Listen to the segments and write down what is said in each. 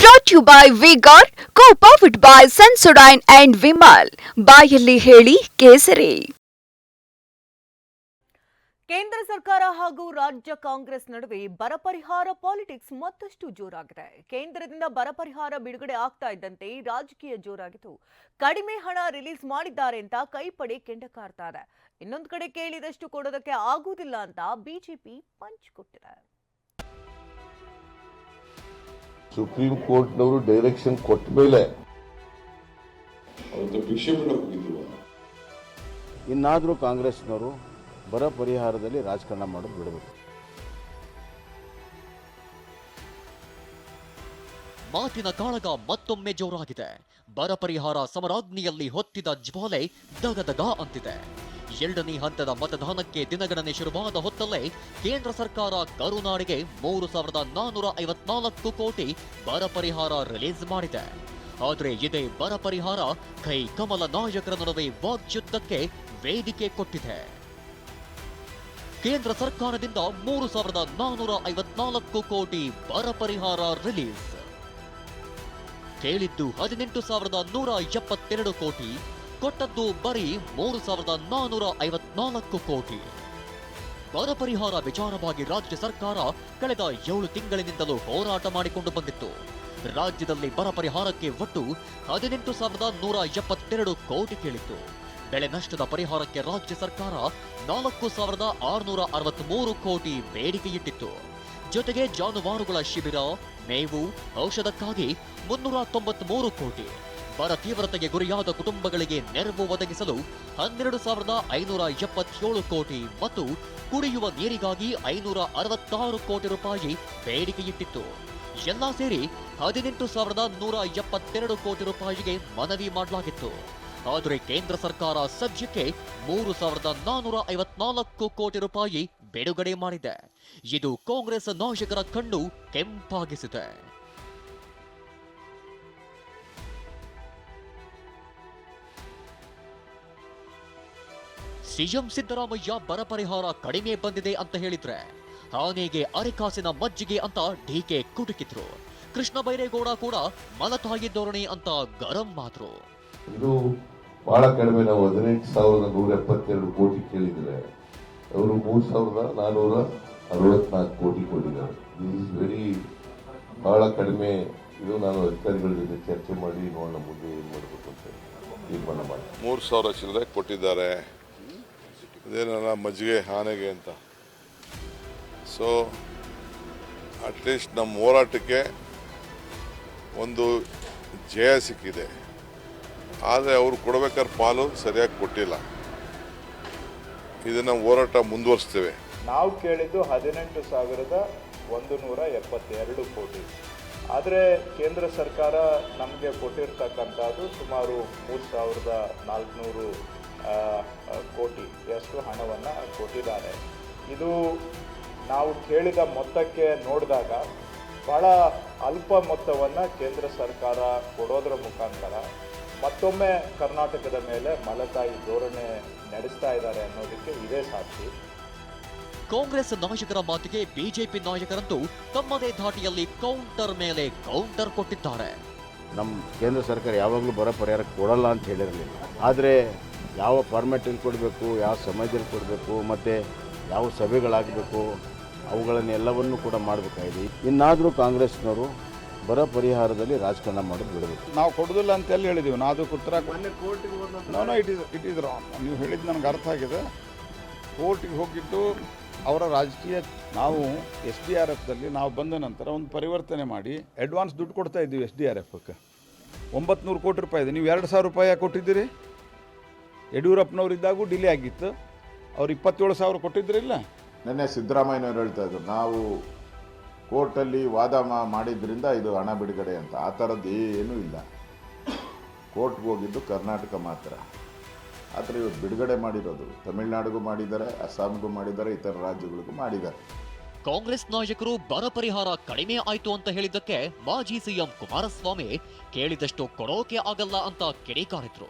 Brought you by vigour co powered by Sensodyne and Vimal ಬಾಯಲ್ಲಿ ಹೇಳಿ ಕೇಸರಿ. ಕೇಂದ್ರ ಸರ್ಕಾರ ಹಾಗೂ ರಾಜ್ಯ ಕಾಂಗ್ರೆಸ್ ನಡುವೆ ಬರ ಪರಿಹಾರ ಪಾಲಿಟಿಕ್ಸ್ ಮತ್ತಷ್ಟು ಜೋರಾಗಿದೆ. ಕೇಂದ್ರದಿಂದ ಬರ ಪರಿಹಾರ ಬಿಡುಗಡೆ ಆಗ್ತಾ ಇದ್ದಂತೆ ರಾಜಕೀಯ ಜೋರಾಗಿದ್ದು ಕಡಿಮೆ ಹಣ ರಿಲೀಸ್ ಮಾಡಿದ್ದಾರೆ ಅಂತ ಕೈಪಡೆ ಕೆಂಡ ಕಾರ್ತಾರೆ ಇನ್ನೊಂದು ಕಡೆ ಕೇಳಿದಷ್ಟು ಕೊಡೋದಕ್ಕೆ ಆಗುವುದಿಲ್ಲ ಅಂತ ಬಿಜೆಪಿ ಪಂಚ್ ಕೊಟ್ಟಿದೆ. ಸುಪ್ರೀಂ ಕೋರ್ಟ್ನವರು ಡೈರೆಕ್ಷನ್ ಕೊಟ್ಟ ಮೇಲೆ ಇನ್ನಾದರೂ ಕಾಂಗ್ರೆಸ್ನವರು ಬರ ಪರಿಹಾರದಲ್ಲಿ ರಾಜಕಾರಣ ಮಾಡೋದು ಬಿಡಬೇಕು. ಮಾತಿನ ಕಾಳಗ ಮತ್ತೊಮ್ಮೆ ಜೋರಾಗಿದೆ. ಬರ ಪರಿಹಾರ ಸಮರಾಗ್ನಿಯಲ್ಲಿ ಹೊತ್ತಿದ ಜ್ವಾಲೆ ದಗದಗ ಅಂತಿದೆ. ಎರಡನೇ ಹಂತದ ಮತದಾನಕ್ಕೆ ದಿನಗಣನೆ ಶುರುವಾದ ಹೊತ್ತಲ್ಲೇ ಕೇಂದ್ರ ಸರ್ಕಾರ ಕರುನಾಡಿಗೆ ಮೂರು ಸಾವಿರದ ನಾನ್ನೂರ ಐವತ್ನಾಲ್ಕು ಕೋಟಿ ಬರ ಪರಿಹಾರ ರಿಲೀಸ್ ಮಾಡಿದೆ. ಆದರೆ ಇದೇ ಬರ ಪರಿಹಾರ ಕೈ ಕಮಲ ನಾಯಕರ ನಡುವೆ ವಾಗ್ಯುದ್ಧಕ್ಕೆ ವೇದಿಕೆ ಕೊಟ್ಟಿದೆ. ಕೇಂದ್ರ ಸರ್ಕಾರದಿಂದ ಮೂರು ಸಾವಿರದ ನಾನ್ನೂರ ಐವತ್ನಾಲ್ಕು ಕೋಟಿ ಬರ ಪರಿಹಾರ ರಿಲೀಸ್. ಕೇಳಿದ್ದು ಹದಿನೆಂಟು ಸಾವಿರದ ನೂರ ಎಪ್ಪತ್ತೆರಡು ಕೋಟಿ, ಕೊಟ್ಟದ್ದು ಬರೀ ಮೂರು ಸಾವಿರದ ನಾನೂರ ಐವತ್ನಾಲ್ಕು ಕೋಟಿ. ಬರ ಪರಿಹಾರ ವಿಚಾರವಾಗಿ ರಾಜ್ಯ ಸರ್ಕಾರ ಕಳೆದ ಏಳು ತಿಂಗಳಿನಿಂದಲೂ ಹೋರಾಟ ಮಾಡಿಕೊಂಡು ಬಂದಿತ್ತು. ರಾಜ್ಯದಲ್ಲಿ ಬರ ಪರಿಹಾರಕ್ಕೆ ಒಟ್ಟು ಹದಿನೆಂಟು ಸಾವಿರದ ನೂರ ಎಪ್ಪತ್ತೆರಡು ಕೋಟಿ ಕೇಳಿತ್ತು. ಬೆಳೆ ನಷ್ಟದ ಪರಿಹಾರಕ್ಕೆ ರಾಜ್ಯ ಸರ್ಕಾರ ನಾಲ್ಕು ಸಾವಿರದ ಆರುನೂರ ಅರವತ್ಮೂರು ಕೋಟಿ ಬೇಡಿಕೆ ಇಟ್ಟಿತ್ತು ಜೊತೆಗೆ ಜಾನುವಾರುಗಳ ಶಿಬಿರ, ಮೇವು, ಔಷಧಕ್ಕಾಗಿ ಮುನ್ನೂರ ತೊಂಬತ್ಮೂರು ಕೋಟಿ. ಬರ ತೀವ್ರತೆಗೆ ಗುರಿಯಾದ ಕುಟುಂಬಗಳಿಗೆ ನೆರವು ಒದಗಿಸಲು ಹನ್ನೆರಡು ಸಾವಿರದ ಐನೂರ ಎಪ್ಪತ್ತೇಳು ಕೋಟಿ ಮತ್ತು ಕುಡಿಯುವ ನೀರಿಗಾಗಿ ಐನೂರ ಅರವತ್ತಾರು ಕೋಟಿ ರೂಪಾಯಿ ಬೇಡಿಕೆ ಇಟ್ಟಿತ್ತು ಎಲ್ಲ ಸೇರಿ ಹದಿನೆಂಟು ಸಾವಿರದ ನೂರ ಎಪ್ಪತ್ತೆರಡು ಕೋಟಿ ರೂಪಾಯಿಗೆ ಮನವಿ ಮಾಡಲಾಗಿತ್ತು. ಆದರೆ ಕೇಂದ್ರ ಸರ್ಕಾರ ಸದ್ಯಕ್ಕೆ ಮೂರು ಸಾವಿರದ ನಾನ್ನೂರ ಐವತ್ನಾಲ್ಕು ಕೋಟಿ ರೂಪಾಯಿ ಬಿಡುಗಡೆ ಮಾಡಿದೆ. ಇದು ಕಾಂಗ್ರೆಸ್ ನಾಯಕರ ಕಣ್ಣು ಕೆಂಪಾಗಿಸಿದೆ. ಸಿಎಂ ಸಿದ್ದರಾಮಯ್ಯ ಬರ ಪರಿಹಾರ ಕಡಿಮೆ ಬಂದಿದೆ ಅಂತ ಹೇಳಿದ್ರೆ, ಆನೆಗೆ ಅರೆಕಾಸಿನ ಮಜ್ಜಿಗೆ ಅಂತ ಡಿಕೆ ಕುಟುಕಿದ್ರು. ಕೃಷ್ಣ ಬೈರೇಗೌಡ ಕೂಡ ಮಲತಾಯಿ ಧೋರಣೆ ಅಂತ ಗರಂ ಮಾತ್ರು ಇದು ಬಹಳ ಕಡಿಮೆ. ನಾವು ಹದಿನೆಂಟು ಸಾವಿರದ ನೂರ ಎಪ್ಪತ್ತೆರಡು ಕೋಟಿ ಕೇಳಿದ್ರೆ ಅವರು ಮೂರು ಸಾವಿರದ ನಾನ್ನೂರ ಅರವತ್ನಾಲ್ಕು ಕೋಟಿ ಕೊಟ್ಟಿದ್ದಾರೆ. ಇಸ್ ವೆರಿ ಬಹಳ ಕಡಿಮೆ. ಇದು ನಾನು ಅಧಿಕಾರಿಗಳ ಜೊತೆ ಚರ್ಚೆ ಮಾಡಿ ನೋಡೋಣ ಮುಂದೆ ಏನು ಮಾಡಬೇಕು ಅಂತ ತೀರ್ಮಾನ ಮಾಡಿ ಮೂರು ಸಾವಿರ ಚಿಲ್ಲರೆ ಕೊಟ್ಟಿದ್ದಾರೆ. ಇದೇನಲ್ಲ ಮಜ್ಜಿಗೆ, ಆನೆಗೆ ಅಂತ. ಸೊ ಅಟ್ಲೀಸ್ಟ್ ನಮ್ಮ ಹೋರಾಟಕ್ಕೆ ಒಂದು ಜಯ ಸಿಕ್ಕಿದೆ. ಆದರೆ ಅವರು ಕೊಡಬೇಕಾದ್ರೆ ಪಾಲು ಸರಿಯಾಗಿ ಕೊಟ್ಟಿಲ್ಲ. ಇದನ್ನು ಹೋರಾಟ ಮುಂದುವರಿಸ್ತೇವೆ. ನಾವು ಕೇಳಿದ್ದು ಹದಿನೆಂಟು ಸಾವಿರದ ಒಂದು ನೂರ ಎಪ್ಪತ್ತೆರಡು ಕೋಟಿ. ಆದರೆ ಕೇಂದ್ರ ಸರ್ಕಾರ ನಮಗೆ ಕೊಟ್ಟಿರ್ತಕ್ಕಂಥದ್ದು ಸುಮಾರು ಮೂರು ಸಾವಿರದ ನಾಲ್ಕುನೂರು ಕೋಟಿ. ಎಷ್ಟು ಹಣವನ್ನು ಕೊಟ್ಟಿದ್ದಾರೆ. ಇದು ನಾವು ಕೇಳಿದ ಮೊತ್ತಕ್ಕೆ ನೋಡಿದಾಗ ಭಾಳ ಅಲ್ಪ ಮೊತ್ತವನ್ನು ಕೇಂದ್ರ ಸರ್ಕಾರ ಕೊಡೋದ್ರ ಮುಖಾಂತರ ಮತ್ತೊಮ್ಮೆ ಕರ್ನಾಟಕದ ಮೇಲೆ ಮಲತಾಯಿ ಧೋರಣೆ ನಡೆಸ್ತಾ ಇದ್ದಾರೆ ಅನ್ನೋದಕ್ಕೆ ಇದೇ ಸಾಕ್ಷಿ. ಕಾಂಗ್ರೆಸ್ ನಾಯಕರ ಮಾತಿಗೆ ಬಿಜೆಪಿ ನಾಯಕರಂತೂ ತಮ್ಮದೇ ಧಾಟಿಯಲ್ಲಿ ಕೌಂಟರ್ ಮೇಲೆ ಕೌಂಟರ್ ಕೊಟ್ಟಿದ್ದಾರೆ. ನಮ್ಮ ಕೇಂದ್ರ ಸರ್ಕಾರ ಯಾವಾಗಲೂ ಬರ ಪರಿಹಾರ ಕೊಡಲ್ಲ ಅಂತ ಹೇಳಿರಲಿಲ್ಲ. ಆದರೆ ಯಾವ ಫಾರ್ಮ್ಯಾಟಲ್ಲಿ ಕೊಡಬೇಕು ಯಾವ ಸಮಯದಲ್ಲಿ ಕೊಡಬೇಕು ಮತ್ತು ಯಾವ ಸಭೆಗಳಾಗಬೇಕು ಅವುಗಳನ್ನೆಲ್ಲವನ್ನು ಕೂಡ ಮಾಡಬೇಕಾಗಿದೆ. ಇನ್ನಾದರೂ ಕಾಂಗ್ರೆಸ್ನವರು ಬರ ಪರಿಹಾರದಲ್ಲಿ ರಾಜಕಾರಣ ಮಾಡೋದು ಬಿಡಬೇಕು. ನಾವು ಕೊಡೋದಿಲ್ಲ ಅಂತ ಎಲ್ಲಿ ಹೇಳಿದೀವಿ? ನಾವು ಅದಕ್ಕೆ ಉತ್ತರ ನಾನು it is it is wrong ನೀವು ಹೇಳಿದ್ದು ನನಗೆ ಅರ್ಥ ಆಗಿದೆ. ಕೋರ್ಟಿಗೆ ಹೋಗಿದ್ದು ಅವರ ರಾಜಕೀಯ ನಾವು ಎಸ್ ಡಿ ಆರ್ ಎಫ್ದಲ್ಲಿ ನಾವು ಬಂದ ನಂತರ ಒಂದು ಪರಿವರ್ತನೆ ಮಾಡಿ ಅಡ್ವಾನ್ಸ್ ದುಡ್ಡು ಕೊಡ್ತಾ ಇದ್ದೀವಿ ಎಸ್ ಡಿ ಆರ್ ಎಫ್ಗೆ. ಒಂಬತ್ತು ಕೋಟಿ ರೂಪಾಯಿ ಇದೆ. ನೀವು ಎರಡು ಸಾವಿರ ರೂಪಾಯಿ ಯಾಕೆ ಕೊಟ್ಟಿದ್ದೀರಿ? ಯಡಿಯೂರಪ್ಪನವರಿದ್ದಾಗೂ ಡಿಲೇ ಆಗಿತ್ತು. ಅವ್ರು ಇಪ್ಪತ್ತೇಳು ಸಾವಿರ ಕೊಟ್ಟಿದ್ರಿಲ್ಲ ನೆನ್ನೆ ಸಿದ್ದರಾಮಯ್ಯನವರು ಹೇಳ್ತಾ ಇದ್ರು ನಾವು ಕೋರ್ಟಲ್ಲಿ ವಾದ ಮಾ- ಮಾಡಿದ್ರಿಂದ ಇದು ಹಣ ಬಿಡುಗಡೆ ಅಂತ. ಆ ಥರದ್ದು ಏನೂ ಇಲ್ಲ. ಕೋರ್ಟ್ಗೆ ಹೋಗಿದ್ದು ಕರ್ನಾಟಕ ಮಾತ್ರ. ಆದರೆ ಇವರು ಬಿಡುಗಡೆ ಮಾಡಿರೋದು. ತಮಿಳುನಾಡಿಗೂ ಮಾಡಿದ್ದಾರೆ ಅಸ್ಸಾಂಗೂ ಮಾಡಿದ್ದಾರೆ ಇತರ ರಾಜ್ಯಗಳಿಗೂ ಮಾಡಿದ್ದಾರೆ. ಕಾಂಗ್ರೆಸ್ ನಾಯಕರು ಬರ ಪರಿಹಾರ ಕಡಿಮೆ ಆಯಿತು ಅಂತ ಹೇಳಿದ್ದಕ್ಕೆ ಮಾಜಿ ಸಿಎಂ ಕುಮಾರಸ್ವಾಮಿ ಕೇಳಿದಷ್ಟು ಕೊಡೋಕೆ ಆಗಲ್ಲ ಅಂತ ಕಿಡಿಕಾರಿದ್ರು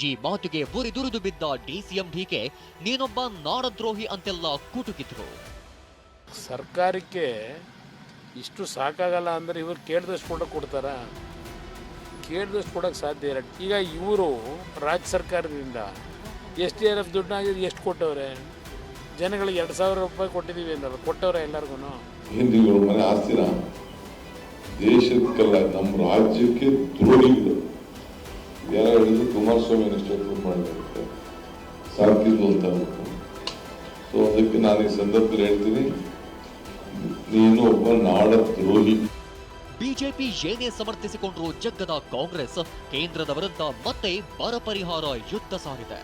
ಈ ಮಾತಿಗೆ ಬುರಿದುರಿದು ಬಿದ್ದ ಡಿಸಿಎಂ ಡಿಕೆ ನೀನೊಬ್ಬ ನಾಡದ್ರೋಹಿ ಅಂತೆಲ್ಲ ಕುಟುಕಿದ್ರು ಸರ್ಕಾರಕ್ಕೆ ಇಷ್ಟು ಸಾಕಾಗಲ್ಲ ಅಂದರೆ ಇವ್ರು ಕೇಳಿದಷ್ಟು ಕೊಡೋಕೆ ಕೊಡ್ತಾರಾ. ಕೇಳಿದಷ್ಟು ಕೊಡೋಕ್ಕೆ ಸಾಧ್ಯ ಇಲ್ಲ. ಈಗ ಇವರು ರಾಜ್ಯ ಸರ್ಕಾರದಿಂದ ಎಸ್ ಡಿ ಆರ್ ಎಫ್ ದುಡ್ಡಾಗಿದ್ದು ಎಷ್ಟು ಕೊಟ್ಟವ್ರೆ? ಜನಗಳಿಗೆ ಎರಡು ಸಾವಿರ ರೂಪಾಯಿ ಕೊಟ್ಟಿದ್ದೀವಿ ಅಂದಲ್ಲ, ಕೊಟ್ಟವ್ರೆ ಎಲ್ಲರಿಗೂ ಹಿಂದಿಗಳು ಮನೆ ಆಸ್ತಿನ ದೇಶಕ್ಕಲ್ಲ ನಮ್ಮ ರಾಜ್ಯಕ್ಕೆ ದ್ರೋಹಿಗಳು. ಯಾರು ಕುಮಾರಸ್ವಾಮಿ ಸ್ಟೇಟ್ಮೆಂಟ್ ಮಾಡಬೇಕು ಸಾಕಿದ್ದು ಅಂತ. ಸೊ ಅದಕ್ಕೆ ನಾನು ಈ ಸಂದರ್ಭದಲ್ಲಿ ಹೇಳ್ತೀನಿ ನೀನು ಒಬ್ಬ ನಾಡ ದ್ರೋಹಿ. ಬಿಜೆಪಿ ಏನೇ ಸಮರ್ಥಿಸಿಕೊಂಡ್ರು ಜಗ್ಗದ ಕಾಂಗ್ರೆಸ್ ಕೇಂದ್ರದ ವಿರುದ್ಧ ಮತ್ತೆ ಬರ ಪರಿಹಾರ ಯುದ್ಧ ಸಾರಿದೆ.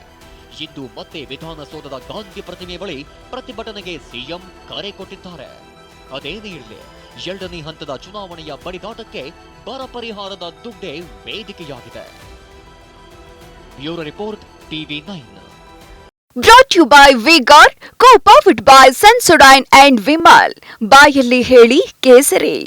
ಇಂದು ಮತ್ತೆ ವಿಧಾನಸೌಧದ ಗಾಂಧಿ ಪ್ರತಿಮೆ ಬಳಿ ಪ್ರತಿಭಟನೆಗೆ ಸಿಎಂ ಕರೆ ಕೊಟ್ಟಿದ್ದಾರೆ. ಅದೇನೇ ಇರಲಿ ಎರಡನೇ ಹಂತದ ಚುನಾವಣೆಯ ಬಡಿದಾಟಕ್ಕೆ ಬರ ಪರಿಹಾರದ ದುಡ್ಡೆ ವೇದಿಕೆಯಾಗಿದೆ. Bureau report TV nine. Brought you by vigour co by Sensodyne and Vimal ಬಾಯಲ್ಲಿ ಹೇಳಿ ಕೇಸರಿ